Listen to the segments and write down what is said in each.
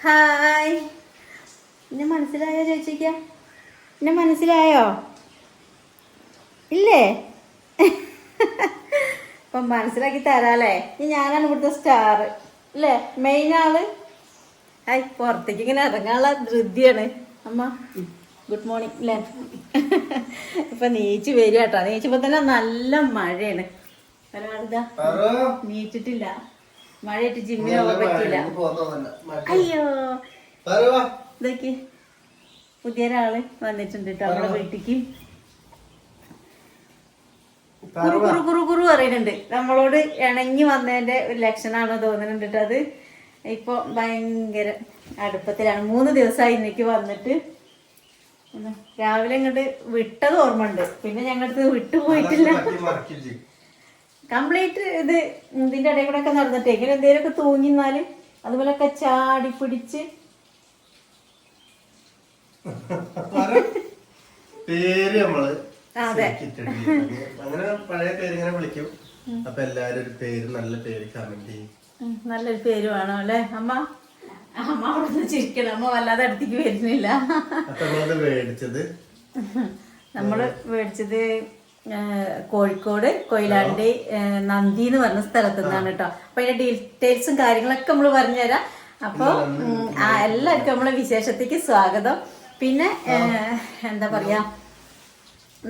Hi. എന്നെ മനസ്സിലായോ ചോദിച്ചേക്ക എന്നെ മനസ്സിലായോ? ഇല്ലേ? അപ്പം മനസ്സിലാക്കി തരാല്ലേ? ഇനി ഞാനാണ് ഇവിടുത്തെ സ്റ്റാർ അല്ലേ മെയിൻ ആൾ? ഹായ് പുറത്തേക്ക് ഇങ്ങനെ ഇറങ്ങാനുള്ള ധൃതിയാണ്. അമ്മ ഗുഡ് മോർണിംഗ് അല്ലേ ഇപ്പൊ നീച്ച് വരിക കേട്ടോ. നീച്ചപ്പോ തന്നെ നല്ല മഴയാണ്. ഒരാളിതാ നീച്ചിട്ടില്ല. മഴയിട്ട് ജിമ്മിന് പോകാൻ പറ്റില്ല അയ്യോ. ഇതൊക്കെ പുതിയ ഒരാൾ വന്നിട്ടുണ്ട് കേട്ടോ നമ്മുടെ വീട്ടിക്ക്. കുറു കുറു കുറു കുറു പറയുന്നുണ്ട്. നമ്മളോട് ഇണങ്ങി വന്നതിന്റെ ഒരു ലക്ഷണമാണോ തോന്നുന്നുണ്ട് കേട്ടോ അത്. ഇപ്പൊ ഭയങ്കര അടുപ്പത്തിലാണ്. മൂന്ന് ദിവസമായി ഇന്നേക്ക് വന്നിട്ട്. രാവിലെ ഇങ്ങോട്ട് വിട്ടത് ഓർമ്മ ഉണ്ട് പിന്നെ ഞങ്ങളുടെ വിട്ടുപോയിട്ടില്ല. കംപ്ലീറ്റ് ഇത് ഇതിന്റെ ഇടയിൽ കൂടെ ഒക്കെ നടന്നിട്ട് ഇങ്ങനെ എന്തെങ്കിലുമൊക്കെ തൂങ്ങിന്നാൽ അതുപോലൊക്കെ ചാടി പിടിച്ച്. പേര് നമ്മൾ അതെ. അങ്ങനെ പഴയ പേര് ഇങ്ങനെ വിളിക്കും. അപ്പൊ എല്ലാരും ഒരു പേര് നല്ല പേര് കമന്റ് ചെയ്യും. നല്ലൊരു പേര് വേണോ അല്ലേ അമ്മ? അമ്മ അവിടെ നിന്ന് ചിരിക്കണം. അമ്മ വല്ലാതെ അടുത്തേക്ക് വരുന്നില്ല. അപ്പൊ നമ്മളത് മേടിച്ചത്? നമ്മൾ മേടിച്ചത് കോഴിക്കോട് കൊയിലാണ്ടി നന്ദി എന്ന് പറഞ്ഞ സ്ഥലത്തു നിന്നാണ് കേട്ടോ അപ്പൊ അതിന്റെ ഡീറ്റെയിൽസും കാര്യങ്ങളൊക്കെ നമ്മൾ പറഞ്ഞുതരാം. അപ്പൊ എല്ലാവർക്കും നമ്മളെ വിശേഷത്തേക്ക് സ്വാഗതം. പിന്നെ എന്താ പറയാ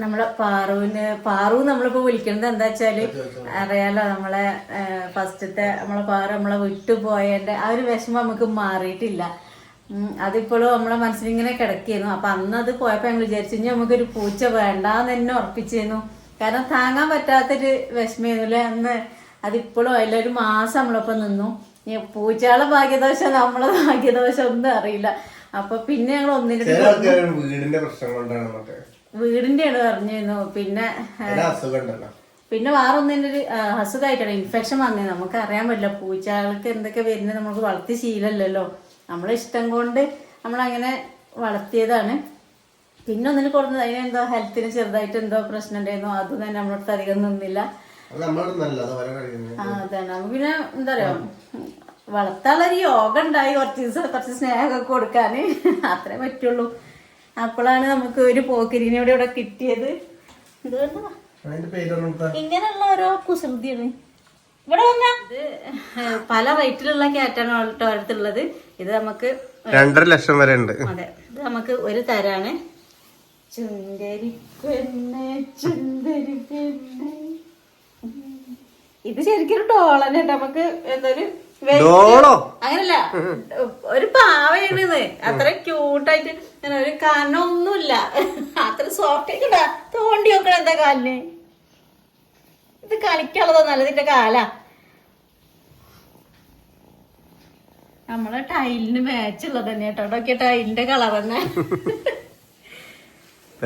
നമ്മളെ പാറുവിന് പാറു നമ്മളിപ്പോ വിളിക്കുന്നത് എന്താ വെച്ചാൽ അറിയാലോ നമ്മളെ ഫസ്റ്റത്തെ നമ്മളെ പാറു നമ്മളെ വിട്ടുപോയതിന്റെ ആ ഒരു വിഷമം നമുക്ക് മാറിയിട്ടില്ല. അതിപ്പോഴും നമ്മളെ മനസ്സിലിങ്ങനെ കിടക്കിയിരുന്നു അപ്പൊ അന്ന് അത് പോയപ്പോ ഞങ്ങൾ വിചാരിച്ചു ഇനി നമുക്കൊരു പൂച്ച വേണ്ടാന്ന് തന്നെ ഉറപ്പിച്ചിരുന്നു കാരണം താങ്ങാൻ പറ്റാത്തൊരു വിഷമായിരുന്നു അല്ലേ? അന്ന് അതിപ്പോഴും ഒരു മാസം നമ്മളൊപ്പം നിന്നു. പൂച്ചകളെ ഭാഗ്യദോഷം നമ്മളെ ഭാഗ്യദോഷം ഒന്നും അറിയില്ല. അപ്പൊ പിന്നെ ഞങ്ങൾ ഒന്നിനും വീടിന്റെ പ്രശ്നം കൊണ്ടാണ് നമുക്ക് വീടിന്റെയാണ് പറഞ്ഞിരുന്നു. പിന്നെ പിന്നെ വേറെ ഒന്നിന്റെ ഒരു അസുഖമായിട്ടാണ്. ഇൻഫെക്ഷൻ വന്നത് നമുക്ക് അറിയാൻ പറ്റില്ല. പൂച്ചകൾക്ക് എന്തൊക്കെ വരുന്നത് നമുക്ക് വളർത്തി ശീലമല്ലല്ലോ. നമ്മളെ ഇഷ്ടം കൊണ്ട് നമ്മളങ്ങനെ വളർത്തിയതാണ്. പിന്നെ ഒന്നിന് കൊടുത്തത് അതിനെന്തോ ഹെൽത്തിന് ചെറുതായിട്ട് എന്തോ പ്രശ്നം ഉണ്ടായിരുന്നു. അത് തന്നെ നമ്മളടുത്ത് അധികം നിന്നില്ല. ആ അതാണ്. നമുക്ക് പിന്നെ എന്താ പറയാ വളർത്താനുള്ളൊരു യോഗ ഉണ്ടായി കുറച്ച് ദിവസം കുറച്ച് സ്നേഹമൊക്കെ കൊടുക്കാന്. അത്രേ പറ്റുള്ളൂ. അപ്പോഴാണ് നമുക്ക് ഒരു പോക്കിരിനെ ഇവിടെ ഇവിടെ കിട്ടിയത്. ഇങ്ങനെയുള്ള ഓരോ കുസൃതിയാണ്. ഇവിടെ വന്നാ. ഇത് പല റേറ്റിലുള്ള ക്യാറ്റാണ് അടുത്തുള്ളത്. ഇത് നമുക്ക് രണ്ടര ലക്ഷം വരെ ഉണ്ട്. അതെ ഇത് നമുക്ക് ഒരു തരാണ്. ചുന്തരി പെണ്ണെ ചുണ്ടരി പെണ്ണെ. ഇത് ശരിക്കും ഡോളന്നെ നമുക്ക് എന്തൊരു അങ്ങനല്ല ഒരു പാവയാണ് അത്ര ക്യൂട്ടായിട്ട് ഇങ്ങനെ ഒരു കനൊന്നുമില്ല അത്ര സോഫ്റ്റ് ആയിട്ടാ തോണ്ടി നോക്കണം എന്താ കാലിന്. ഇത് കളിക്കാനുള്ളതോ നല്ലതിന്റെ കാലാ. നമ്മളെ ടൈലിന് മാച്ച് ഉള്ളത് തന്നെ കേട്ടോ. അതൊക്കെ ടൈലിന്റെ കളർ തന്നെ.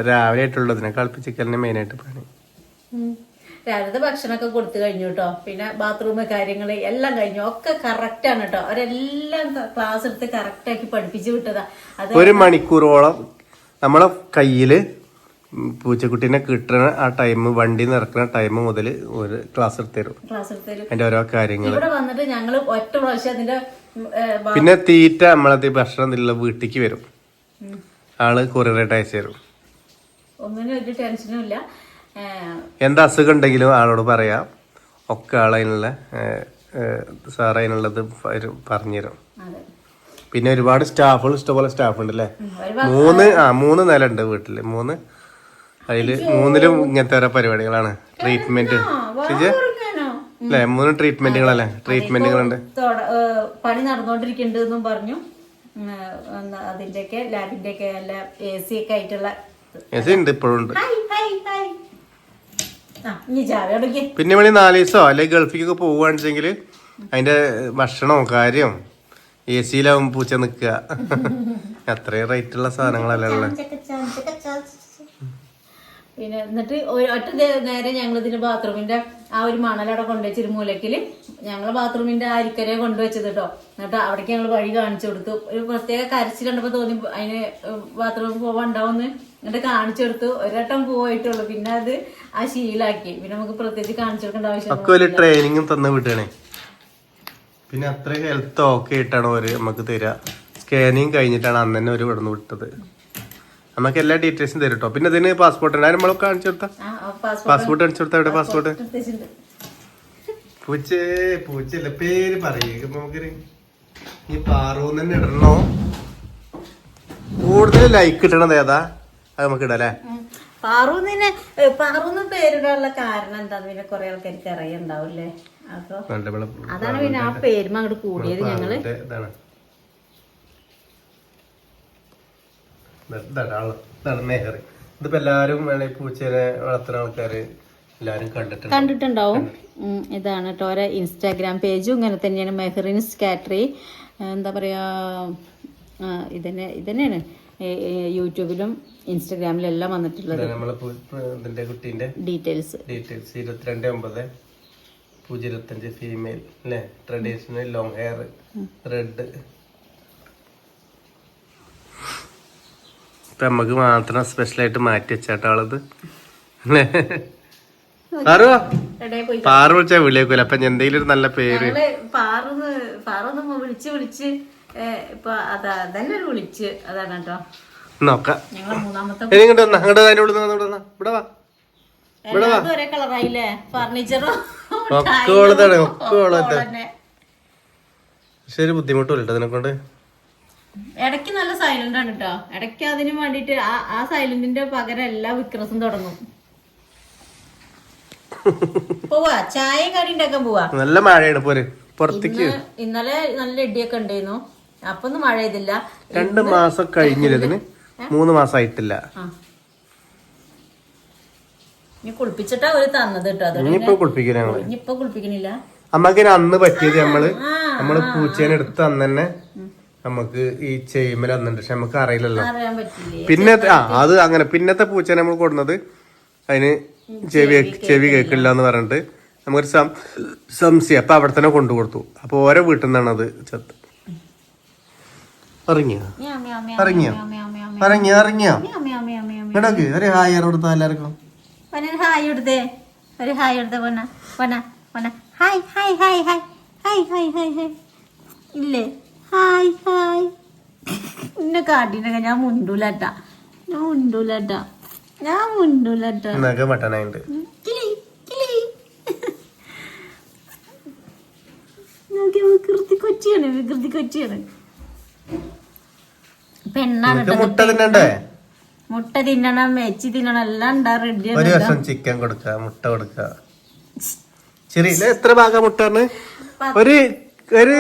രാവിലെ ആയിട്ടുള്ളതിനെ കളിപ്പിച്ചിക്കലിനെ മെയിൻ ആയിട്ട് പണി. രാവിലത്തെ ഭക്ഷണമൊക്കെ കൊടുത്തു കഴിഞ്ഞു കേട്ടോ. പിന്നെ ബാത്റൂം കാര്യങ്ങൾ എല്ലാം കഴിഞ്ഞു. ഒക്കെ കറക്റ്റ് ആണ് കേട്ടോ. അവരെല്ലാം ക്ലാസ് എടുത്ത് കറക്റ്റ് ആക്കി പഠിപ്പിച്ചു വിട്ടതാ. അത് ഒരു മണിക്കൂറോളം നമ്മളെ കയ്യിൽ പൂച്ചക്കുട്ടീനെ കിട്ടണ ആ ടൈം വണ്ടി നിറക്കുന്ന ടൈം മുതൽ ഒരു ക്ലാസ് എടുത്തു തരും. ക്ലാസ് എടുത്തൊരു അതിന്റെ ഓരോ കാര്യങ്ങൾ ഇവിടെ വന്നിട്ട് ഞങ്ങൾ ഒറ്റ പ്രാവശ്യം അതിന്റെ പിന്നെ തീറ്റ നമ്മളത് ഭക്ഷണം എന്നുള്ള വീട്ടിക്ക് വരും. ആൾ കൊറിയറായിട്ട് അയച്ചു തരും. ഒന്നിനും ഒരു ടെൻഷനും ഇല്ല. എന്ത് അസുഖം ഉണ്ടെങ്കിലും ആളോട് പറയാം. ഒക്കെ ആൾ അതിനുള്ള സാർ അതിനുള്ളത് പറഞ്ഞുതരും പിന്നെ ഒരുപാട് സ്റ്റാഫുകൾ ഇഷ്ടംപോലെ സ്റ്റാഫ് ഉണ്ട് അല്ലേ മൂന്ന് ആ മൂന്ന് നില ഉണ്ട് വീട്ടിൽ. മൂന്ന്. അതിൽ മൂന്നിലും ഇങ്ങനത്തെ ഓരോ പരിപാടികളാണ്. ട്രീറ്റ്മെന്റ് അല്ലേ മൂന്ന് ട്രീറ്റ്മെന്റുകളല്ലേ ട്രീറ്റ്മെന്റുകളുണ്ട്. പണി നടന്നുകൊണ്ടിരിക്കുന്നുണ്ട് പറഞ്ഞു. അതിന്റെയൊക്കെ ലാബിന്റെയൊക്കെ എല്ലാ എ സി ഒക്കെ ആയിട്ടുള്ള ഉണ്ട് ഇപ്പോഴും ഉണ്ട്. ചാവി പിന്നെ വേണി നാല് ദിവസോ അല്ലെങ്കിൽ ഗൾഫിക്കൊക്കെ പോവുകയാണെന്നുവെച്ചെങ്കിൽ അതിന്റെ ഭക്ഷണവും കാര്യം എ സിയിലാവും പൂച്ച നിൽക്കുക അത്രയും റേറ്റ് ഉള്ള സാധനങ്ങളല്ലേ ഉള്ളത് പിന്നെ എന്നിട്ട് ഒറ്റ നേരെ ഞങ്ങൾ ഇതിന്റെ ബാത്റൂമിന്റെ ആ ഒരു മണലവിടെ കൊണ്ടുവച്ചൊരു മൂലക്കിൽ ഞങ്ങൾ ബാത്റൂമിന്റെ ആ അരിക്കരെ കൊണ്ടുവച്ചത് കേട്ടോ എന്നിട്ട് അവിടേക്ക് ഞങ്ങൾ വഴി കാണിച്ചു കൊടുത്തു. ഒരു പ്രത്യേക കരച്ചിൽ കണ്ടപ്പോൾ തോന്നി അതിന് ബാത്റൂമിൽ പോവാണ്ടാവുന്ന് എന്നിട്ട് കാണിച്ചു കൊടുത്തു. ഒരട്ടം പോയിട്ടുള്ളൂ. പിന്നെ അത് ആ ശീലാക്കി. പിന്നെ നമുക്ക് പ്രത്യേകിച്ച് കാണിച്ചു കൊടുക്കേണ്ട ആവശ്യം ട്രെയിനിങ്ങും തന്ന് വിട്ടണേ പിന്നെ അത്ര ഹെൽത്ത് ഓക്കെ ആയിട്ടാണ് ഒരു നമുക്ക് തരിക സ്കാനിങ് കഴിഞ്ഞിട്ടാണ് അന്ന് തന്നെ ഒരു നിന്ന് വിട്ടത്. നമുക്ക് എല്ലാ ഡീറ്റെയിൽസും തരും കേട്ടോ പിന്നെ ഇതിന് പാസ്പോർട്ട് ഉണ്ട്. നമ്മൾ കാണിച്ചു കൊടുത്താ? പാസ്പോർട്ട് കാണിച്ചു കൊടുത്താ എവിടെ പാസ്പോർട്ട് പൂച്ചേ പൂച്ചല്ല പേര് പറയുക നമുക്കൊരു ഈ പാറൂന്ന് തന്നെ ഇടണോ? കൂടുതൽ ലൈക്ക് കിട്ടണത് ഏതാ? അത് നമുക്ക് ഇടല്ലേ പാറൂന്നിനെ പാറൂന്ന് പേരിടാനുള്ള കാരണം എന്താന്ന് പിന്നെ കൊറേ ആൾക്കാർക്ക് അറിയണ്ടാവില്ലേ അപ്പൊ അതാണ് പിന്നെ ആ പേര് അങ്ങോട്ട് കൂടിയത് ഞങ്ങൾ. ഇതാണ്. ഇതാണ് ആൾ ഇതാണ് മെഹർ ഇതിപ്പോ എല്ലാരും വേണേ പൂച്ചേനെ വളർത്തുന്ന ആൾക്കാര് എല്ലാരും കണ്ടിട്ടുണ്ട്. കണ്ടിട്ടുണ്ടാവും ഇതാണ് കേട്ടോ ഓരോ ഇൻസ്റ്റാഗ്രാം പേജും ഇങ്ങനെ തന്നെയാണ്. മെഹറിൻ സ്കാറ്ററി എന്താ പറയാ ഇതന്നെ ഇതന്നെയാണ്. യൂട്യൂബിലും ഇൻസ്റ്റാഗ്രാമിലും എല്ലാം വന്നിട്ടുള്ളത്. ഇതിന്റെ കുട്ടീന്റെ ഡീറ്റെയിൽസ് ഡീറ്റെയിൽസ് ഇരുപത്തിരണ്ട് ഒമ്പത്. പൂജ്യം ഇരുപത്തഞ്ച് ഫീമെയിൽ അല്ലേ ട്രഡീഷണൽ ലോങ് ഹെയർ റെഡ് ഇപ്പൊ നമുക്ക് മാത്രം സ്പെഷ്യലായിട്ട് മാറ്റി വെച്ചാട്ടാളത് അല്ലേ? പാറു വിളിച്ചാ വിളിയേക്കൂല. അപ്പൊ എന്തെങ്കിലും ഒരു നല്ല പേര്. ഞങ്ങൾ പാറൊന്ന് പാറൊന്ന് വിളിച്ച് വിളിച്ച് ഇപ്പൊ അതാ അതന്നെ ഒരു വിളിച്ച്. അതാണ് കേട്ടോ. നോക്കാം. ഇങ്ങോട്ട് വന്നാ അങ്ങോട്ട് അതിന്റെ ഉള്ളിൽ നിന്ന് ഇവിടെ വന്നാ. ഇവിടെ വാ. ഒരേ കളറായില്ലേ? ഫർണിച്ചറും ഒക്കെ ഉള്ളതാണ് ബുദ്ധിമുട്ടില്ല ഇതിനെ അതിനെ കൊണ്ട് ഇടയ്ക്ക് നല്ല സൈലന്റ് ആണ് കേട്ടോ ഇടയ്ക്ക് അതിന് വേണ്ടിട്ട് ആ ആ സൈലന്റിന്റെ പകരം എല്ലാ വിക്രസും തുടങ്ങും. പോവാ ചായയും കടി ഉണ്ടാക്കാൻ പോവാ. നല്ല മഴയാണ് പോര് പുറത്തേക്ക്. ഇന്നലെ നല്ല ഇടിയൊക്കെ ഉണ്ടായിരുന്നു. അപ്പൊ ഒന്നും മഴ ചെയ്തില്ല രണ്ട് മാസം കഴിഞ്ഞിരുന്നു മൂന്ന് മാസം ആയിട്ടില്ല. ഇനി കുളിപ്പിച്ചിട്ടാ ഒരു തന്നത് കേട്ടോ ഇനിയിപ്പോ കുളിപ്പിക്കില്ല ഞങ്ങൾ. ഇനിയിപ്പൊ കുളിപ്പിക്കണില്ല. അമ്മയ്ക്ക് അന്ന് പറ്റിയത് നമ്മൾ. നമ്മൾ പൂച്ചേനെ എടുത്ത് അന്ന് തന്നെ നമുക്ക് ഈ ചെയ്യുമ്പോൾ വന്നിട്ടുണ്ട് പക്ഷെ നമുക്ക് അറിയില്ലല്ലോ. പിന്നെ ആ അത് അങ്ങനെ. പിന്നത്തെ പൂച്ചനെ നമ്മൾ കൊടുന്നത് അതിന് ചെവി ചെവി കേൾക്കില്ല എന്ന് പറഞ്ഞിട്ട് നമുക്കൊരു സം സംശയം. അപ്പൊ അവിടെ തന്നെ കൊണ്ടു കൊടുത്തു. അപ്പൊ ഓരോ വീട്ടിൽ നിന്നാണ് അത് ചത്ത്. ഇറങ്ങിയോ? ഇറങ്ങിയോ? ഇറങ്ങിയോ. ഇടയ്ക്ക് ഒരു ഹായ് കൊടുത്ത എല്ലാവർക്കും? ഹായ് എടുത്തേ ഒരു എടുത്തേ hi hi hi hi. Hi hi hi hi. ഇല്ലേ? Hi hi. എന്നെ കാട്ടിനൊക്കെ ഞാൻ മുണ്ടൂലട്ട. ഞാൻ മുണ്ടൂലട്ട. ഞാൻ മുണ്ടൂലട്ട. എന്നൊക്കെ മട്ടനായിട്ട് വികൃതി കൊച്ചിയാണ് വികൃതി കൊച്ചിയാണ്. പെണ്ണാണ് മുട്ട തിന്നണ്ടേ? മുട്ട തിന്നണം മെച്ചി തിന്നണം എല്ലാം ഉണ്ടാ റെഡിയാണ് ഒരു വർഷം ചിക്കൻ കൊടുക്ക മുട്ട കൊടുക്ക. ശരി എത്ര ഭാഗം മുട്ട ഒരു ഒരു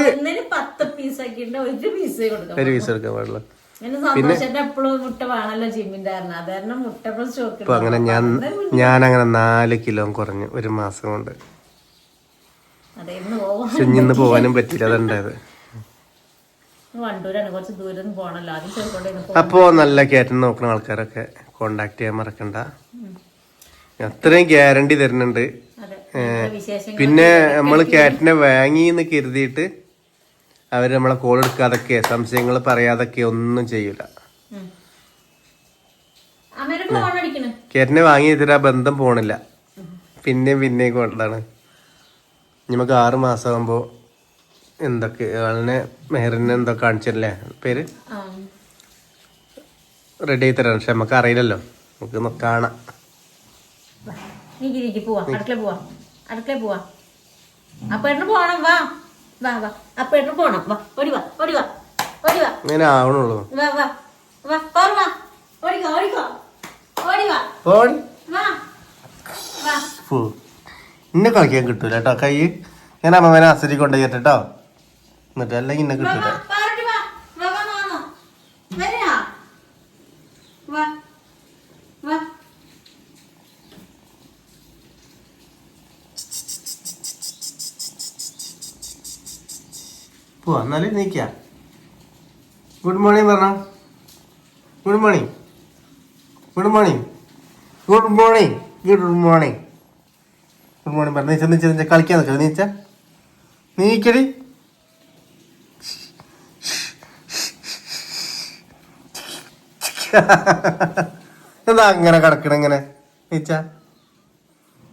പീസ് ഒരു പീസ് എടുക്കാൻ പാടില്ല. പിന്നെ അങ്ങനെ ഞാൻ അങ്ങനെ നാല് കിലോ കുറഞ്ഞു ഒരു മാസം കൊണ്ട്. ചുഞ്ഞിന്ന് പോവാനും പറ്റില്ല അതുണ്ടായത് അപ്പോ നല്ല കയറ്റം നോക്കുന്ന ആൾക്കാരൊക്കെ കോണ്ടാക്ട് ചെയ്യാൻ മറക്കണ്ട. അത്രയും ഗ്യാരണ്ടി തരുന്നുണ്ട്. പിന്നെ നമ്മൾ ക്യാറ്റിനെ വാങ്ങിന്ന് കരുതിയിട്ട് അവർ നമ്മളെ കോൾ എടുക്കാതൊക്കെ സംശയങ്ങൾ പറയാതൊക്കെ ഒന്നും ചെയ്യൂല. ക്യാറ്റിനെ വാങ്ങി ആ ബന്ധം പോണില്ല. പിന്നെയും പിന്നെയും കൊണ്ടാണ്. നമുക്ക് ആറ് മാസമാകുമ്പോ എന്തൊക്കെ ആളിനെ മെഹറിനെ എന്തൊക്കെ കാണിച്ചല്ലേ? പേര്. റെഡി ആയി തരാം. പക്ഷെ നമുക്ക് അറിയില്ലല്ലോ നമുക്ക് കാണാം അടുക്കള പോവാ. അടുക്കള പോവാ. അപ്പേട്ടന് പോണം വാ. വാ വാ. അപ്പേട്ടന് പോണം. വാ ഓടി വാ ഓടി വാ ഓടി വാ. ആവണുള്ളൂ. വാ വാ വാ വാ ഓടിക്കോ ഓടിക്കോ ഓടി വാ ഓടി വാ. വാ ഫു. ഇന്നെ കളിക്കാൻ കിട്ടൂല കേട്ടോ. കൈ ഞാൻ അമ്മേനെ അസരി കൊണ്ടുപോയി കേട്ടോ. എന്നിട്ട് അല്ലെങ്കിൽ ഇന്നെ കിട്ടൂല വാ പാരട്ടി വാ വാ വാ വാ വരാ വാ വാ പോവാ. എന്നാൽ നീക്ക. ഗുഡ് മോർണിംഗ് പറഞ്ഞ. Good morning good morning good morning good morning good morning പറഞ്ഞ. നീച്ച നീച്ച നീച്ച. കളിക്കാൻ നിൽക്കുക നീച്ച. നീക്കടി. എന്താ അങ്ങനെ കിടക്കണ ഇങ്ങനെ? നീച്ച.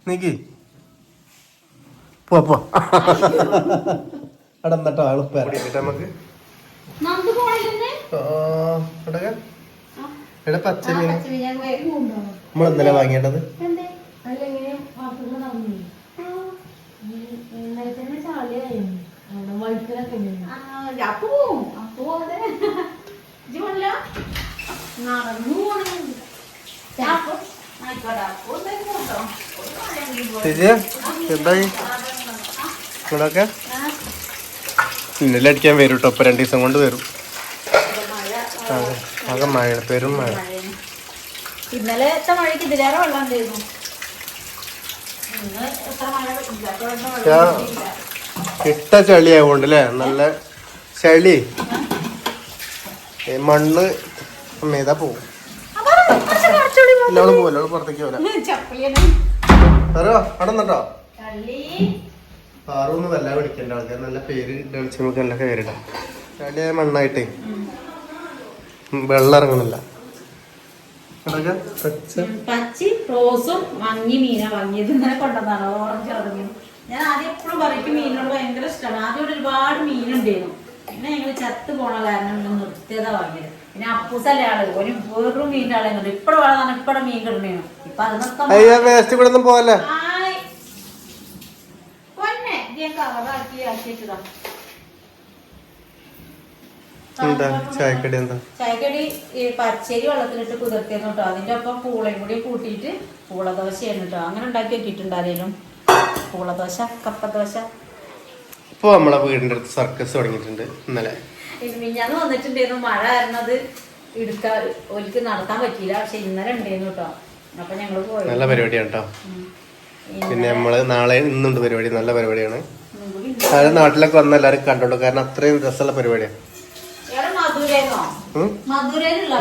നീക്കി. പോ പോ അടന്നിട്ട് ആൾ പച്ചമീൻ നമ്മൾ ഇന്നലെ വാങ്ങിയേണ്ടത്. എന്തായി? ഇവിടെയൊക്കെ ആ, ഇന്നലെ അടിക്കാൻ വരും കേട്ടോ ഇപ്പൊ രണ്ടു ദിവസം കൊണ്ട് വരും. അതെ. ആകെ മഴ പെരും മഴ. മഴയ്ക്ക് ഇതിലേറെ വെള്ളം. ഇട്ട ചളി ആയതുകൊണ്ട് അല്ലേ നല്ല ചളി. മണ്ണ് മേതാ പോവും. എല്ലാവളും പോവല്ലോ. പുറത്തേക്ക് പോലെ ചപ്പിളിയാണ് അവിടെ നിന്നോ വല്ല ആൾക്കാർ നല്ല പേര് നമുക്ക് നല്ല പേരിടാം. മണ്ണായിട്ടേ. വെള്ളം ഇറങ്ങണില്ല. പച്ചി. റോസും മങ്ങി മീനാ വാങ്ങിയത്. ഇന്നലെ കൊണ്ടുവന്നാണ് ഓറഞ്ച് ഇറങ്ങി ഞാൻ ആദ്യം എപ്പോഴും പറയും മീനോട് ഭയങ്കര ഇഷ്ടമാണ് ആദ്യം ഇവിടെ ഒരുപാട് മീനുണ്ടായിരുന്നു. പിന്നെ ഞങ്ങൾ ചത്ത് പോണ കാരണം നിർത്തിയതാ വാങ്ങിയത്. പിന്നെ അപ്പൂസല്ലേ ആൾ. ഒരു വേറൊരു മീനിന്റെ ആളെ ഇപ്പഴും മീൻ കിട്ടണേനു. ഇപ്പൊ അത് നിർത്താൻ അയ്യ വേസ്റ്റ് കൂടെ ഒന്നും പോവല്ലേ ആയ്. പൊന്നെ ഇത് ഞാൻ എന്താ ചായക്കടി എന്താ? ചായക്കടി ഈ പച്ചരി വെള്ളത്തിലിട്ട് കുതിർത്തിയെന്ന് കേട്ടോ. അതിന്റെ ഒപ്പം പൂളയും കൂടി കൂട്ടിയിട്ട് പൂളദോശയാണ് കേട്ടോ. അങ്ങനെ ഉണ്ടാക്കി വെക്കിയിട്ടുണ്ട് ആരെങ്കിലും പൂളദോശ കപ്പദോശ? ഇപ്പൊ നമ്മളെ വീടിന്റെ അടുത്ത് സർക്കസ് തുടങ്ങിയിട്ടുണ്ട് ഇന്നലെ. മിഞ്ഞാന്ന് വന്നിട്ടുണ്ടായിരുന്നു. മഴ കാരണത് എടുക്കാൻ ഒരിക്കൽ നടത്താൻ പറ്റിയില്ല. പക്ഷെ ഇന്നലെ ഉണ്ടായിരുന്നു കേട്ടോ. അപ്പൊ ഞങ്ങൾ പോയി. നല്ല പരിപാടിയാണ് കേട്ടോ. പിന്നെ നമ്മൾ നാളെ ഇന്നുണ്ട് പരിപാടി. നല്ല പരിപാടിയാണ്. അത് നാട്ടിലൊക്കെ വന്ന എല്ലാവരും കണ്ടോളൂ കാരണം അത്രയും രസമുള്ള പരിപാടിയാണ്? മധുരയിലുള്ള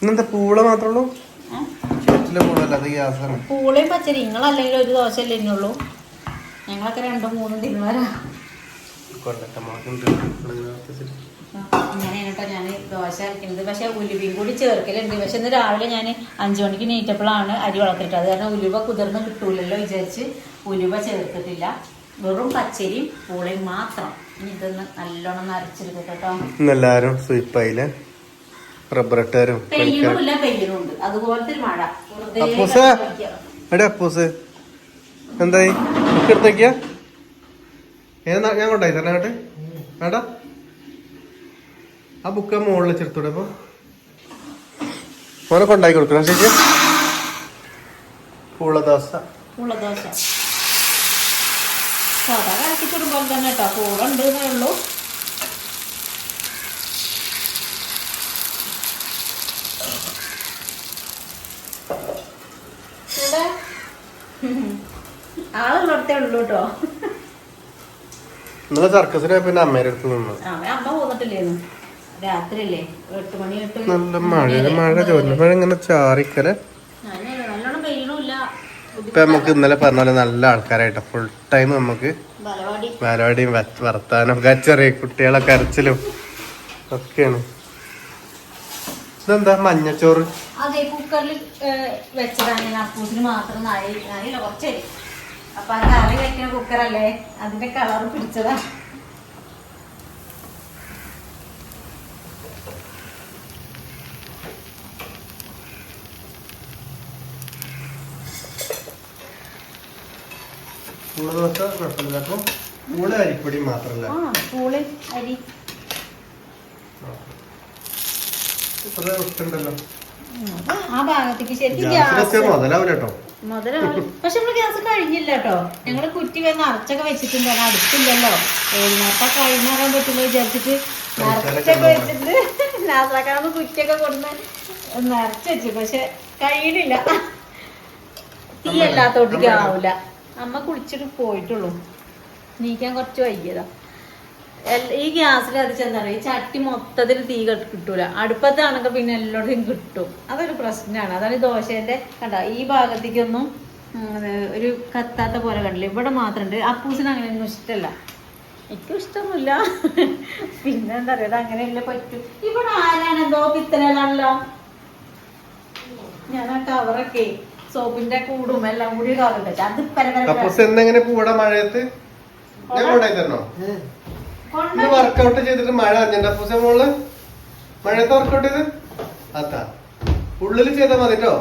ഇന്നെന്താ പൂള മാത്രമേ ഉള്ളൂ? പൂളല്ല അത് ഗ്യാസാണ് പൂളയും പച്ചരി. നിങ്ങളല്ലെങ്കിൽ ഒരു ദോശ അല്ലേ ഇന്നുള്ളൂ. ഞങ്ങളൊക്കെ രണ്ടും മൂന്നും മുളകുണ്ട് അങ്ങനെയാണ് കേട്ടോ ഞാൻ ദോശ അരക്കുന്നത്. പക്ഷെ ഉലുവയും കൂടി ചേർക്കലുണ്ട്. പക്ഷെ ഇന്ന് രാവിലെ ഞാൻ അഞ്ചു മണിക്ക് നീറ്റപ്പോഴാണ് അരി വളർത്തിട്ടത്. കാരണം ഉലുവ കുതിർന്ന് കിട്ടൂലല്ലോ വിചാരിച്ച്. ഉലുവ ചേർത്തിട്ടില്ല. വെറും പച്ചരിയും പൂളയും മാത്രം. ഇതൊന്ന് നല്ലോണം നരച്ചെടുക്കട്ടോ കേട്ടോ പെയ്യണമില്ല പെയ്യണമുണ്ട് അതുപോലത്തെ ഞാൻ കൊണ്ടായി തരാം അങ്ങോട്ട് വേണ്ട ആ ബുക്ക് മുകളിൽ ചെറുത്തൂടെ അപ്പൊ മോനെ കൊണ്ടാക്കി കൊടുക്കണം ചേച്ചി പൂളദോശ പൂളദോശ സാധാ കാക്കി പോലെ തന്നെ കേട്ടോ കൂടെ ഉണ്ട് എന്നേ ഉള്ളൂ. ആളുള്ളിടത്തേ ഉള്ളൂ കേട്ടോ ഇന്നലെ സർക്കസിന് പിന്നെ അമ്മേടെ അടുത്ത് നിന്ന്. അവൻ അമ്മ പോന്നിട്ടില്ലേന്നു. രാത്രിയല്ലേ? എട്ട് മണി എട്ട് നല്ല മഴ മഴ ചോദിച്ചു മഴ ഇങ്ങനെ ചാറിക്കല. ഇപ്പൊ നമുക്ക് ഇന്നലെ പറഞ്ഞ പോലെ നല്ല ആൾക്കാരായിട്ടോ. ഫുൾ ടൈം നമുക്ക് മലവാടിയും വർത്താനം കച്ചറി കുട്ടികളെ കരച്ചിലും ഒക്കെയാണ്. ഇതെന്താ മഞ്ഞച്ചോറ്? അതെ കുക്കറിൽ വെച്ചതാണ്. അപ്പൂസിന് മാത്രം കുറച്ചരി അപ്പൊ ആ കറി വെക്കുന്ന കുക്കറല്ലേ അതിന്റെ കളർ പിടിച്ചതാ. പൂള ദോശ കുഴപ്പമില്ല. അപ്പം പൂള അരിപ്പൊടി മാത്രമല്ല പൂളി അരി. ഇത്ര ഇഷ്ടണ്ടല്ലോ ആ ഭാഗത്തേക്ക് ശരിക്കും മുതലാവില്ല കേട്ടോ. മുതലാണ് പക്ഷെ നമ്മൾ ഗ്യാസ് കഴിഞ്ഞില്ല കേട്ടോ. ഞങ്ങൾ കുറ്റി വന്ന് അരച്ചൊക്കെ വെച്ചിട്ടുണ്ട്. അത് അടുത്തില്ലല്ലോ. നേരത്തെ കഴിഞ്ഞാറാൻ പറ്റില്ല വിചാരിച്ചിട്ട് നിറച്ചൊക്കെ വെച്ചിട്ട് നാസാക്കാന്ന് കുറ്റിയൊക്കെ കൊടുന്ന് നിറച്ച് വെച്ചു. പക്ഷെ കഴിയണില്ല. തീ അല്ലാത്തോട്ടേക്ക് ആവൂല. അമ്മ കുളിച്ചിട്ട് പോയിട്ടുള്ളൂ. നീക്കാൻ കുറച്ച് വൈകിയതാ. ഈ ഗ്യാസിൽ അത് ചെന്നറിയ ഈ ചട്ടി മൊത്തത്തിൽ തീ കെട്ട് കിട്ടൂല. അടുപ്പത്താണെങ്കിൽ പിന്നെ എല്ലായിടത്തും കിട്ടും. അതൊരു പ്രശ്നമാണ് അതാണ് ദോശേന്റെ കണ്ട ഈ ഭാഗത്തേക്കൊന്നും ഒരു കത്താത്ത പോലെ കണ്ടില്ല? ഇവിടെ മാത്രമുണ്ട് അപ്പൂസിന് അങ്ങനെയൊന്നും ഇഷ്ടമല്ല എനിക്കും ഇഷ്ടമൊന്നുമില്ല പിന്നെ എന്താ പറയുക അങ്ങനെയല്ല പറ്റും. ഇവിടെ ആരാണ്? എന്തോ ഞാൻ ആ കവറൊക്കെ സോപ്പിന്റെ കൂടും എല്ലാം കൂടി കവറിട്ട് അത് എന്നെങ്ങനെ പൂട മഴയത്ത്? ഞാൻ കൊണ്ടായി തരണോ? ഇന്ന് വർക്കൗട്ട് ചെയ്തിട്ട് മഴ അറിഞ്ഞണ്ട പൂസ മോൾ? മഴയത്ത് വർക്കൗട്ട് ചെയ്ത്? അത്താ ഉള്ളിൽ ചെയ്താൽ മതിട്ടോ കേട്ടോ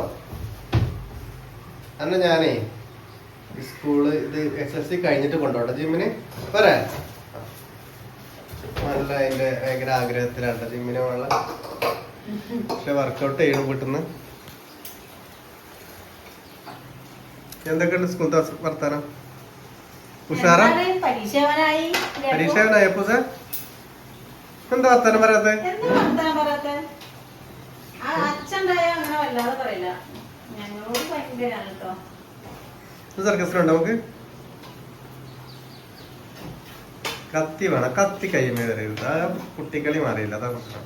അന്ന് ഞാനേ സ്കൂൾ ഇത് എസ് എസ് സി കഴിഞ്ഞിട്ട് കൊണ്ടോട്ടെ ജിമ്മിന്. പോരെ? നല്ല അതിന്റെ ഭയങ്കര ആഗ്രഹത്തിലാണ് ജിമ്മിന് പോകാനുള്ള. പക്ഷെ വർക്കൗട്ട് ചെയ്യണം വീട്ടിന്ന്. എന്തൊക്കെയുണ്ട് സ്കൂൾ വർത്താനം? ഉഷാറാ? പരീക്ഷവനായി പരീക്ഷ എവിടെയാ പൂസ എന്താ വർത്താനം പറയാത്തെ? നമുക്ക്? കത്തി വേണം. കത്തി കൈമേ വരരുത്. ആ കുട്ടിക്കളി മാറിയില്ല. അതാ പ്രശ്നം.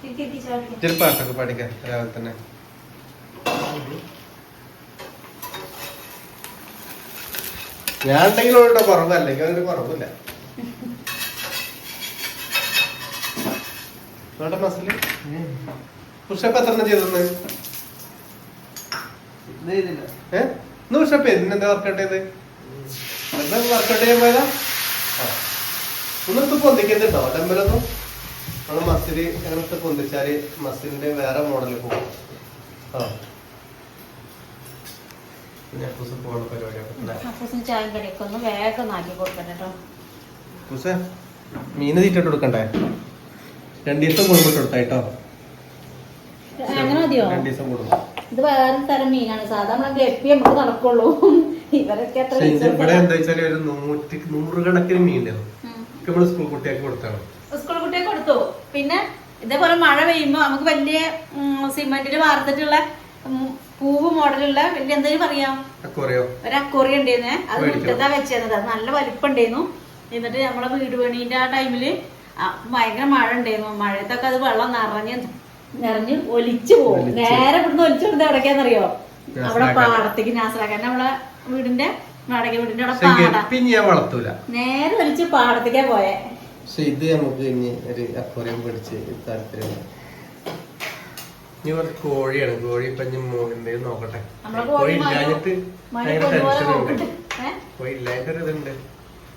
പൂസേ, തിരികെ തിരിച്ചാടിക്കും. ഇച്ചിരി പാട്ടൊക്കെ പഠിക്കാം രാവിലെ തന്നെ. ഞാൻ ഉണ്ടെങ്കിൽ ഉണ്ടോ കുറവ് അല്ലെങ്കിൽ അതിന് കുറവില്ല ഇവിടെ മസിൽ പുഷപ്പ് എത്ര എണ്ണം ചെയ്തെന്ന് ഏഹ് ഇന്ന് പുഷപ്പ് എന്തിനെന്താ വർക്കൗട്ട് ചെയ്ത്. എന്താ വർക്കൗട്ട് ചെയ്യാൻ പോയതാ? ഒന്നും ഇപ്പൊ ഡമ്പലൊന്നും നമ്മൾ മസിൽ അങ്ങനത്തെ പൊന്തിച്ചാൽ മസ്സിലിന്റെ വേറെ മോഡൽ പോകും. ആ. പരിപാടിയാണ് ചായം കടിയൊക്കെ വേഗം കേട്ടോ. മീന് തീറ്റിട്ട് കൊടുക്കണ്ടേ? രണ്ടു ദിവസം കൂടുമ്പോൾ കൊടുത്തായിട്ടോ അങ്ങനെ മതിയോ? രണ്ടു ദിവസം കൂടുമ്പോ. ഇത് വേറെ തരം മീനാണ്. സാധാരണ ഗപ്പി നമുക്ക് നടക്കുള്ളൂ. ഇവരൊക്കെ ഇവിടെ എന്താ വെച്ചാൽ ഒരു നൂറ്റി നൂറുകണക്കിന് ഉം. നമ്മൾ സ്കൂൾ കുട്ടികൾക്ക് കൊടുത്താണ്. സ്കൂൾ കൊടുത്തു പിന്നെ ഇതേപോലെ മഴ പെയ്യുമ്പോ നമുക്ക് വലിയ സിമെന്റിൽ വാർത്തിട്ടുള്ള പൂവ് മോഡലുള്ള വലിയ എന്തെങ്കിലും പറയാം? ഒരു അക്കോറി ഉണ്ടായിരുന്നേ. അത്. മുറ്റത്താ വെച്ചിരുന്നത് അത് നല്ല വലിപ്പം ഉണ്ടായിരുന്നു എന്നിട്ട് നമ്മളെ വീട് പണീന്റെ ആ ടൈമിൽ ഭയങ്കര മഴ ഉണ്ടായിരുന്നു. മഴയത്തൊക്കെ അത് വെള്ളം നിറഞ്ഞ് നിറഞ്ഞ് ഒലിച്ചു പോകും നേരെ ഇവിടുന്ന് ഒലിച്ചു കൊടുത്ത് എവിടേക്കാന്നറിയോ? അവിടെ. പാടത്തേക്ക് നാസറാക്കാൻ നമ്മളെ വീടിന്റെ വാടക വീടിന്റെ അവിടെ പാടാ. നേരെ ഒലിച്ച് പാടത്തേക്കാ പോയെ. പക്ഷെ ഇത് നമുക്ക് ഇനി ഒരു അക്വറിയം പിടിച്ച് താല്പര്യം. ഇനി കുറച്ച് കോഴിയാണ്. കോഴി ഇനി മോഹിന്റെ നോക്കട്ടെ. കോഴി കോഴി ഇല്ലാഞ്ഞിട്ട് ഭയങ്കര ടെൻഷനുണ്ട് ടെൻഷൻ ഉണ്ട്. ഒരു കോഴി ഇതുണ്ട്.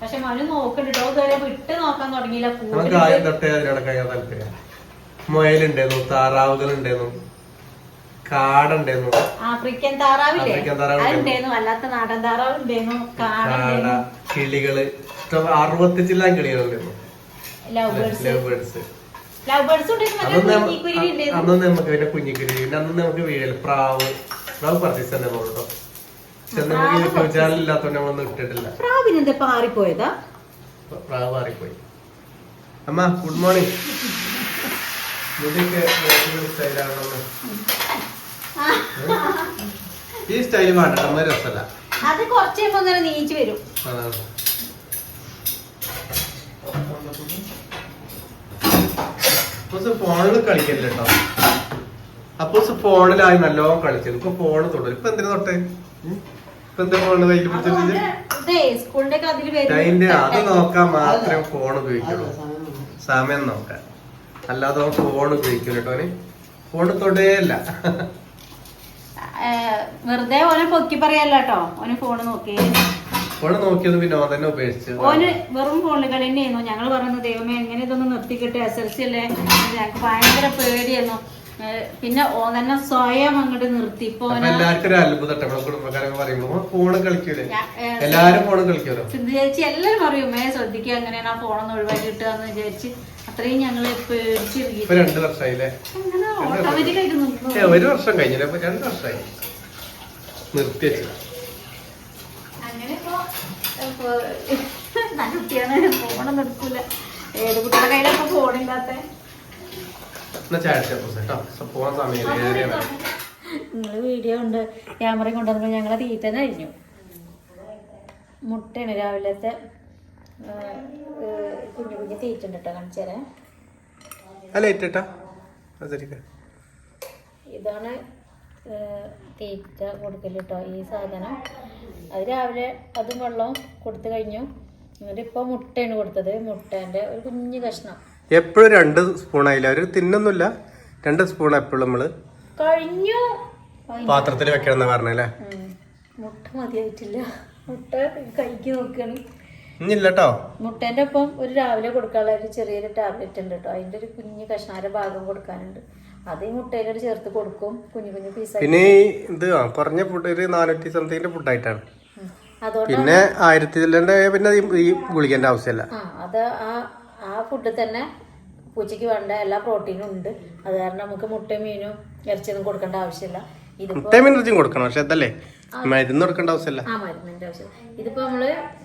പക്ഷെ മനു നോക്കണ്ടോ ഇതുവരെ വിട്ട് നോക്കാൻ തുടങ്ങിയില്ല. നമുക്ക് ആദ്യം തൊട്ടേ അതിനോട് ഞാൻ താല്പര്യം മുയലുണ്ടായിരുന്നു താറാവുകൾ ഉണ്ടായിരുന്നു കാടുണ്ടായിരുന്നു ആഫ്രിക്കൻ താറാവില്ലേ അല്ലാത്ത നാടൻ താറാവ് ഉണ്ടായിരുന്നു കാട കിളികൾ അറുപത്തിച്ചില്ലാം കിളികളുണ്ടായിരുന്നു love birds love birds love birds ഉണ്ടായിരുന്നു അന്ന് മറ്റേ നമ്മ- കുഞ്ഞിക്കുരുവി ഉണ്ടായിരുന്നു. അന്ന് നമുക്ക് പിന്നെ കുഞ്ഞിക്കിളി പിന്നെ അന്നും നമുക്ക് വീഴൽ പ്രാവ്. പ്രാവ് പർച്ചേസ് തന്നെ പക്ഷെ നമുക്ക് യൂട്യൂബ് ചാനൽ ഇല്ലാത്തോണ്ട് നമ്മളൊന്നും ഇട്ടിട്ടില്ല. പ്രാവിനെന്താ പാറിപ്പോയതാ? പ്രാവ് മാറിപ്പോയി അമ്മ ഗുഡ് മോർണിംഗ് ഈ സ്റ്റൈൽ വേണ്ട അമ്മ രസമല്ല അത് കുറച്ച് കഴിയുമ്പോ നീച്ചു വരും അതാണ് അപ്പൂസ് ഫോണിൽ കളിക്കല്ലേ കേട്ടോ അപ്പൂസ് ഫോണിലായി നല്ലോണം കളിച്ചത് ഇപ്പൊ ഫോൺ തൊട്ടു ഇപ്പൊ എന്തിനു തൊട്ടേ? ഇപ്പൊ എന്താ ഫോണ് കയ്യിൽ പിടിച്ചിട്ട് സ്കൂളിന്റെ ഒക്കെ അതിൽ അതിന്റെ അത് നോക്കാൻ മാത്രമേ ഫോൺ ഉപയോഗിക്കുള്ളൂ. സമയം നോക്കാൻ അല്ലാതെ അവൻ ഫോൺ ഉപയോഗിക്കില്ല കേട്ടോ അവന്. ഫോൺ തൊടേയല്ല വെറുതെ ഓനെ പൊക്കി പറയാലോ കേട്ടോ ഓന് ഫോണ് നോക്കി ഫോൺ നോക്കിയത് പിന്നെ ഓൻ തന്നെ ഉപയോഗിച്ചു. ഓന് വെറും ഫോണിൽ കളി തന്നെയായിരുന്നു. ഞങ്ങൾ പറഞ്ഞു ദൈവമേ എങ്ങനെ ഇതൊന്നും നിർത്തിക്കിട്ടെ എസ് എൽ സി അല്ലേ ഞങ്ങൾക്ക് ഭയങ്കര പേടിയായിരുന്നു. ഏഹ് പിന്നെ ഓൻ തന്നെ സ്വയം അങ്ങോട്ട് നിർത്തി. ഇപ്പൊ അപ്പൊ ഓന് എല്ലാവർക്കും ഒരു അത്ഭുതം നമ്മുടെ കുടുംബക്കാരൊക്കെ പറയുമ്പോ. ഫോണ് കളിക്കൂലേ? ഞാ- ഏഹ് എല്ലാരും ഫോണ് കളിക്കുമല്ലോ? സിന്ധു ചേച്ചി എല്ലാരും പറയും മേ ശ്രദ്ധിക്കുക എങ്ങനെയാണ് ആ ഫോണൊന്ന് ഒഴിവാക്കി കിട്ടുകയെന്ന് വിചാരിച്ച്. അത്രയും ഞങ്ങൾ പേടിച്ചിരിക്കും. ഇപ്പൊ രണ്ടു വർഷമായില്ലേ അങ്ങനെ ഒരു വർഷം കഴിഞ്ഞില്ല? ഇപ്പൊ രണ്ടു വർഷമായി നിർത്തി വെച്ചു നല്ല കുട്ടിയാണ്. ഫോണൊന്നും എടുക്കൂല. ഏത് കുട്ടിയുടെ കയ്യിലൊക്കെ ഫോണില്ലാത്ത സമയമില്ല ഏഴരയാണ് നിങ്ങൾ വീഡിയോ ഉണ്ട്. ക്യാമറ കൊണ്ടുവന്നപ്പോൾ ഞങ്ങളെ തീറ്റ കഴിഞ്ഞു. മുട്ടയാണ് രാവിലത്തെ കുഞ്ഞു കുഞ്ഞു തീറ്റ ഉണ്ട് കേട്ടോ കാണിച്ചു തരാം. ഇതാണ് തീറ്റ കൊടുക്കൽ കേട്ടോ ഈ സാധനം. അത് രാവിലെ അതും വെള്ളവും കൊടുത്തു കഴിഞ്ഞു. എന്നിട്ട് ഇപ്പോൾ മുട്ടയാണ് കൊടുത്തത്. മുട്ടേന്റെ ഒരു കുഞ്ഞു കഷ്ണം. എപ്പോഴും രണ്ട് സ്പൂൺ ആയില്ല? ഒരു തിന്നൊന്നുമില്ല. രണ്ട് സ്പൂൺ എപ്പോഴും നമ്മൾ കഴിഞ്ഞു. പാത്രത്തിൽ വെക്കണം പറഞ്ഞല്ലേ. മുട്ട മതിയായിട്ടില്ല. മുട്ട നോക്കുകയാണ് ഇന്നില്ല കേട്ടോ മുട്ടേന്റെ ഒപ്പം ഒരു രാവിലെ കൊടുക്കാനുള്ള ഒരു ചെറിയൊരു ടാബ്ലറ്റ് ഉണ്ട് കേട്ടോ. അതിന്റെ ഒരു കുഞ്ഞു കഷ്ണാര ഭാഗം കൊടുക്കാനുണ്ട്. അത് ഈ മുട്ടയിലോട് ചേർത്ത് കൊടുക്കും. കുഞ്ഞു കുഞ്ഞു പീസ് പിന്നെ ഈ ഇത് ആ, കുറഞ്ഞ ഫുഡ് ഒരു നാനൂറ്റി സംതിങ്ങിന്റെ ഫുഡായിട്ടാണ് അതുകൊണ്ട് പിന്നെ ആയിരത്തി പിന്നെ ഈ- ഈ ഗുളികന്റെ ആവശ്യമല്ല ആ അത് ആ ആ ഫുഡിൽ തന്നെ പൂച്ചയ്ക്ക് വേണ്ട എല്ലാ പ്രോട്ടീനും ഉണ്ട്. അത് കാരണം നമുക്ക് മുട്ടയും മീനും ഇറച്ചിയൊന്നും കൊടുക്കേണ്ട ആവശ്യമില്ല. ഇതിപ്പോ മുട്ടയും എനർജിയും കൊടുക്കണം പക്ഷെ അതല്ലേ? മരുന്ന് കൊടുക്കേണ്ട ആവശ്യമില്ല. ആ മരുന്നിന്റെ ആവശ്യം. ഇതിപ്പോ നമ്മൾ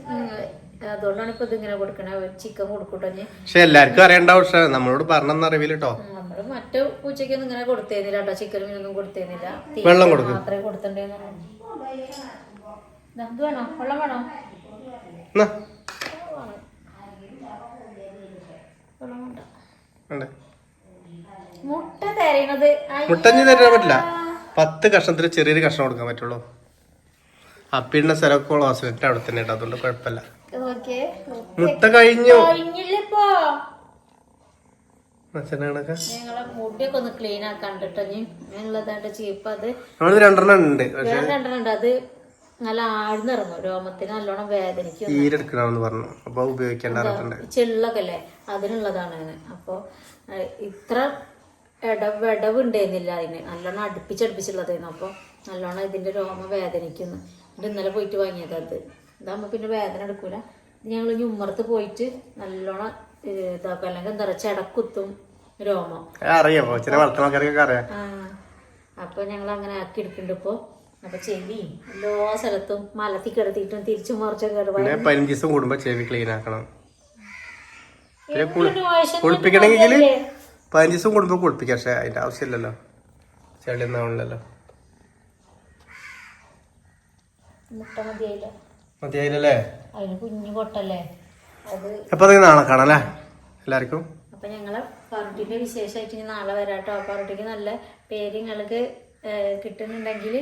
ഉം, അതുകൊണ്ടാണ് ഇപ്പൊ ഇതിങ്ങനെ കൊടുക്കണേ. ചിക്കൻ കൊടുക്കട്ടെ പക്ഷെ എല്ലാവർക്കും അറിയേണ്ട ആവശ്യമാണ് നമ്മളോട് പറഞ്ഞെന്ന് അറിവില്ല കേട്ടോ നമ്മൾ മറ്റു പൂച്ചയ്ക്കൊന്നും ഇങ്ങനെ കൊടുത്തേന്നില്ല കേട്ടോ. ചിക്കൻ മീനൊന്നും കൊടുത്തേന്നില്ല. വെള്ളം. മാത്രമേ ഇത് വേണോ? വെള്ളം വേണോ? വേണ്ടേ. മുട്ട മുട്ടഞ്ഞ് തരാൻ പറ്റില്ല. പത്ത് കഷ്ണത്തിൽ ചെറിയൊരു കഷ്ണം കൊടുക്കാൻ പറ്റുള്ളൂ. അപ്പിടുന്ന സ്ഥലമൊക്കെ ഹോസ്പിറ്റലിന്റെ അവിടെ തന്നെ അതുകൊണ്ട് കുഴപ്പമില്ല. മുട്ട കഴിഞ്ഞു. കഴിഞ്ഞില്ലപ്പോ ഞങ്ങളെ മുടിയൊക്കെ ഒന്ന് ക്ലീൻ ചീപ്പ് അത് രണ്ടെണ്ണം ഉണ്ട്. രണ്ടെണ്ണം ഉണ്ട്. അത് നല്ല ആഴ്ന്നിറങ്ങും രോമത്തിന് നല്ലോണം വേദനിക്കും ഈരെടുക്കണമെന്ന് പറഞ്ഞു. അപ്പൊ ഉപയോഗിക്കേണ്ട ചെള്ളൊക്കെ അല്ലേ അതിനുള്ളതാണ് അപ്പൊ ഇത്ര ഇടവ് ഉണ്ടായിരുന്നില്ല അതിന്. നല്ലോണം അടുപ്പിച്ചടുപ്പിച്ചുള്ളതായിരുന്നു. അപ്പോൾ നല്ലോണം ഇതിന്റെ രോമം വേദനിക്കുന്നു. ഇത് ഇന്നലെ പോയിട്ട് വാങ്ങിയത് അത്. ഇതാകുമ്പോ പിന്നെ വേദന എടുക്കൂല. ഞങ്ങൾ ഇനി ഉമ്മറത്ത് പോയിട്ട് നല്ലോണം ഇതാക്കും. അല്ലെങ്കിൽ എന്താ പറയുക ചെടക്കുത്തും രോമം. അറിയാം ചില വളർത്തുന്ന അറിയാം. ആ അപ്പോൾ ഞങ്ങൾ അങ്ങനെ ആക്കി എടുക്കുന്നുണ്ട് ഇപ്പോൾ അപ്പോൾ ചെവിയും എല്ലാ സ്ഥലത്തും മലത്തി കിടത്തിയിട്ടും തിരിച്ചു മറിച്ചും പതിനഞ്ച് ദിവസം കൂടുമ്പോൾ ചെവി ക്ലീൻ ആക്കണം. കുളിപ്പിക്കണമെങ്കിൽ പതിനഞ്ച് ദിവസം കൂടുമ്പോൾ കുളിപ്പിക്കാം. പക്ഷെ അതിന്റെ ആവശ്യമില്ലല്ലോ. ചെളി ഒന്നാവണല്ലോ മതിയായില്ലല്ലേ? അതിന് കുഞ്ഞു പൊട്ടല്ലേ? അപ്പൊ അത് നാളെ കാണാം അല്ലേ? എല്ലാവർക്കും? അപ്പൊ ഞങ്ങളെ പാർട്ടിന്റെ വിശേഷമായിട്ട് ഇനി നാളെ വരാട്ടോ. ആ പാർട്ടിക്ക് നല്ല പേര് നിങ്ങൾക്ക് കിട്ടുന്നുണ്ടെങ്കിൽ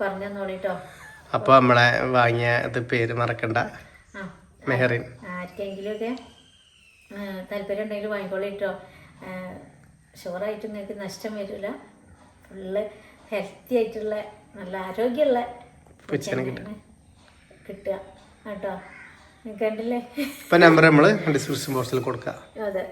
പറഞ്ഞു തന്നോളിട്ടോ. അപ്പൊ നമ്മളെ വാങ്ങിയ ഇത് പേര് മറക്കണ്ട. മെഹറിൻ. ആർക്കെങ്കിലും ഒക്കെ താല്പര്യം ഉണ്ടെങ്കിൽ വാങ്ങിക്കോളിട്ടോ. ഷുവറായിട്ട് നിങ്ങൾക്ക് നഷ്ടം വരില്ല ഫുള്ള് ഹെൽത്തി ആയിട്ടുള്ള നല്ല ആരോഗ്യമുള്ള കിട്ടുക. കേട്ടോ. കണ്ടില്ലേ? ഇപ്പൊ നമ്പർ നമ്മൾ ഡിസ്ക്രിപ്ഷൻ ബോക്സിൽ കൊടുക്കാം. അതെ.